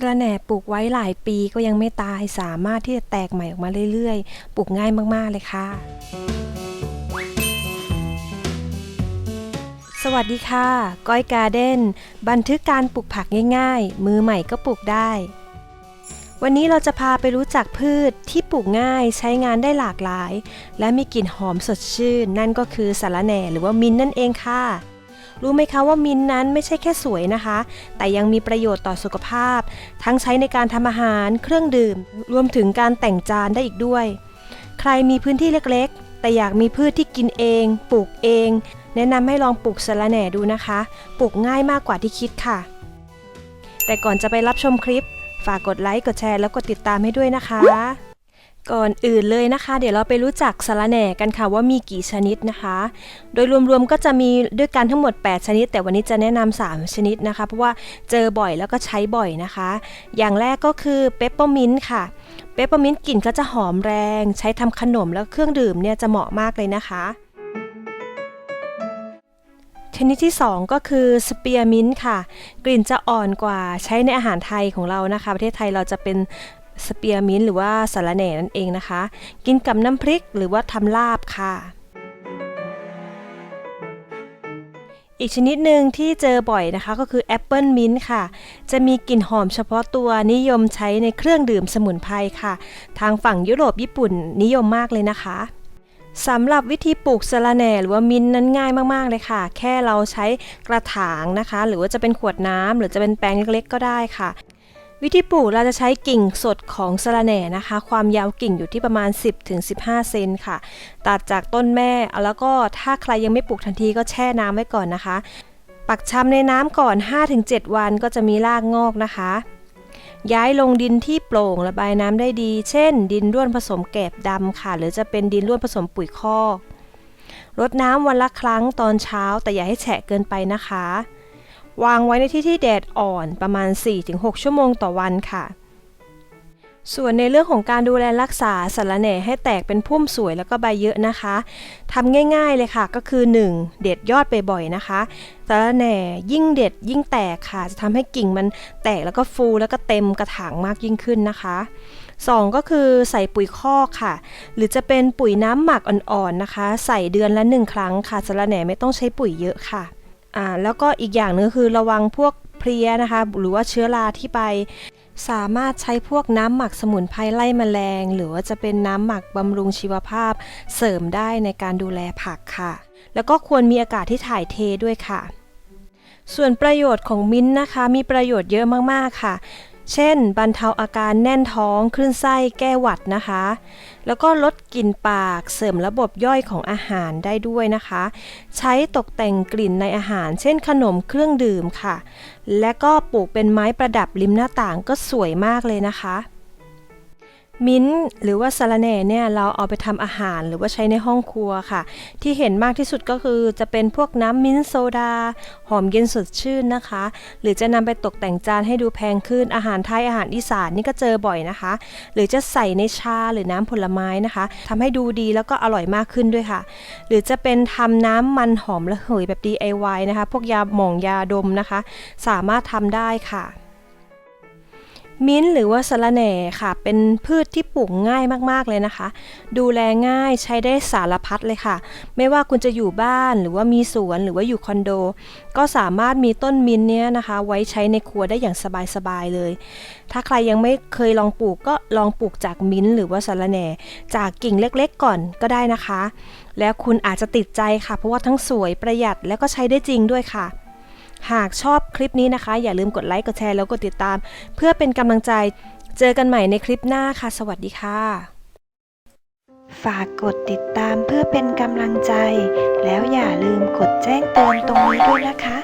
สะระแหน่ปลูกไว้หลายปีก็ยังไม่ตายสามารถที่จะแตกใหม่ออกมาเรื่อยๆ ปลูกง่ายมากๆเลยค่ะ สวัสดีค่ะ ก้อยการ์เด้นบันทึกการปลูกผักง่ายๆ มือใหม่ก็ปลูกได้ วันนี้เราจะพาไปรู้จักพืชที่ปลูกง่ายใช้งานได้หลากหลาย และมีกลิ่นหอมสดชื่น นั่นก็คือสะระแหน่หรือว่ามิ้นนั่นเองค่ะ รู้ไหมคะว่ามิ้นนั้นไม่ใช่แค่สวยนะคะ แต่ยังมีประโยชน์ต่อสุขภาพ ทั้งใช้ในการทำอาหาร เครื่องดื่ม รวมถึงการแต่งจานได้อีกด้วย ใครมีพื้นที่เล็กๆ แต่อยากมีพืชที่กินเอง ปลูกเอง แนะนำให้ลองปลูกสะระแหน่ดูนะคะ ปลูกง่ายมากกว่าที่คิดค่ะ แต่ก่อนจะไปรับชมคลิป ฝากกดไลค์ กดแชร์ แล้วกดติดตามให้ด้วยนะคะ ก่อนอื่นเลยนะคะ เดี๋ยวเราไปรู้จักสะระแหน่กันค่ะว่ามีกี่ชนิดนะคะ โดยรวมๆก็จะมีด้วยกันทั้งหมด 8 ชนิด แต่วันนี้จะแนะนำ3ชนิดนะคะ เพราะว่าเจอบ่อยแล้วก็ใช้บ่อยนะคะ อย่างแรกก็คือเปปเปอร์มินต์ค่ะเปปเปอร์มินต์กลิ่นก็จะหอมแรง ใช้ทำขนมแล้วเครื่องดื่มเนี่ยจะเหมาะมากเลยนะคะชนิดที่ 2 ก็คือสเปียร์มินต์ค่ะ กลิ่นจะอ่อนกว่าใช้ในอาหารไทยของเรานะคะ ประเทศไทยเราจะเป็น สเปียร์มินต์หรือว่าสาระแหน่นั่นเองนะคะ กินกับน้ำพริกหรือว่าทำลาบค่ะ อีกชนิดหนึ่งที่เจอบ่อยนะคะก็คือแอปเปิลมินต์ค่ะ จะมีกลิ่นหอมเฉพาะตัวนิยมใช้ในเครื่องดื่มสมุนไพรค่ะ ทางฝั่งยุโรปญี่ปุ่นนิยมมากเลยนะคะสำหรับวิธีปลูกสะระแหน่หรือว่ามินท์นั้นง่ายมากๆเลยค่ะ แค่เราใช้กระถางนะคะ หรือว่าจะเป็นขวดน้ำหรือจะเป็นแปลงเล็กๆ ก็ได้ค่ะ วิธีปลูกเราจะใช้กิ่งสดของสะระแหน่นะคะ ความยาวกิ่งอยู่ที่ประมาณ 10-15 เซนค่ะ ตัดจากต้นแม่แล้วก็ถ้าใครยังไม่ปลูกทันทีก็แช่น้ำไว้ก่อนนะคะ ปักชำในน้ำก่อน 5-7 วันก็จะมีรากงอกนะคะ ย้ายลงดินที่โปร่งระบายน้ำได้ดี เช่น ดินร่วนผสมแกบดำค่ะ หรือจะเป็นดินร่วนผสมปุ๋ยคอกรดน้ำวันละครั้งตอนเช้า แต่อย่าให้แฉะเกินไปนะคะ วางไว้ในที่ที่แดดอ่อนประมาณ 4-6 ชั่วโมงต่อวันค่ะ ส่วนในเรื่องของการดูแลรักษาสะรแหน่ให้แตกเป็นพุ่มสวยแล้วก็ใบเยอะนะคะทำง่ายๆเลยค่ะก็คือ 1. เด็ดยอดบ่อยๆนะคะสะรแหน่ยิ่งเด็ดยิ่งแตกค่ะ จะทำให้กิ่งมันแตกแล้วก็ฟูแล้วก็เต็มกระถางมากยิ่งขึ้นนะคะ 2 ก็คือใส่ปุ๋ยคอกค่ะ หรือจะเป็นปุ๋ยน้ำหมักอ่อนๆนะคะ ใส่เดือนละ1ครั้งค่ะสะรแหน่ไม่ต้องใช้ปุ๋ยเยอะค่ะ อ่าแล้วก็อีกอย่างหนึงคือระวังพวกเพลี้ยนะคะ หรือว่าเชื้อราที่ไป สามารถใช้พวกน้ำหมักสมุนไพรไล่แมลง หรือว่าจะเป็นน้ำหมักบำรุงชีวภาพ เสริมได้ในการดูแลผักค่ะ แล้วก็ควรมีอากาศที่ถ่ายเทด้วยค่ะ ส่วนประโยชน์ของมิ้นท์นะคะ มีประโยชน์เยอะมากๆค่ะ เช่น บรรเทาอาการแน่นท้องคลื่นไส้แก้หวัดนะคะ แล้วก็ลดกลิ่นปากเสริมระบบย่อยของอาหารได้ด้วยนะคะ ใช้ตกแต่งกลิ่นในอาหาร เช่นขนมเครื่องดื่มค่ะ และก็ปลูกเป็นไม้ประดับริมหน้าต่างก็สวยมากเลยนะคะ มิ้นท์หรือว่าสะระแหน่เนี่ยเราเอาไปทำอาหารหรือว่าใช้ในห้องครัวค่ะ ที่เห็นมากที่สุดก็คือจะเป็นพวกน้ำมิ้นท์โซดา หอมเย็นสดชื่นนะคะ หรือจะนำไปตกแต่งจานให้ดูแพงขึ้นอาหารไทยอาหารอีสานนี่ก็เจอบ่อยนะคะ หรือจะใส่ในชาหรือน้ำผลไม้นะคะทำให้ดูดีแล้วก็อร่อยมากขึ้นด้วยค่ะ หรือจะเป็นทำน้ำมันหอมระเหยแบบ DIY นะคะ พวกยาหม่องยาดมนะคะ สามารถทำได้ค่ะ มิ้นท์หรือว่าสะระแหน่ค่ะ เป็นพืชที่ปลูกง่ายมากๆเลยนะคะ ดูแลง่ายใช้ได้สารพัดเลยค่ะ ไม่ว่าคุณจะอยู่บ้านหรือว่ามีสวนหรือว่าอยู่คอนโด ก็สามารถมีต้นมิ้นท์เนี้ยนะคะ ไว้ใช้ในครัวได้อย่างสบายๆเลย ถ้าใครยังไม่เคยลองปลูกก็ลองปลูกจากมิ้นท์หรือว่าสะระแหน่ จากกิ่งเล็กๆก่อนก็ได้นะคะ แล้วคุณอาจจะติดใจค่ะ เพราะว่าทั้งสวยประหยัดแล้วก็ใช้ได้จริงด้วยค่ะ หากชอบคลิปนี้นะคะ อย่าลืมกดไลค์กดแชร์แล้วกดติดตาม เพื่อเป็นกำลังใจเจอกันใหม่ในคลิปหน้าค่ะ สวัสดีค่ะ ฝากกดติดตามเพื่อเป็นกำลังใจ แล้วอย่าลืมกดแจ้งเตือนตรงนี้ด้วยนะคะ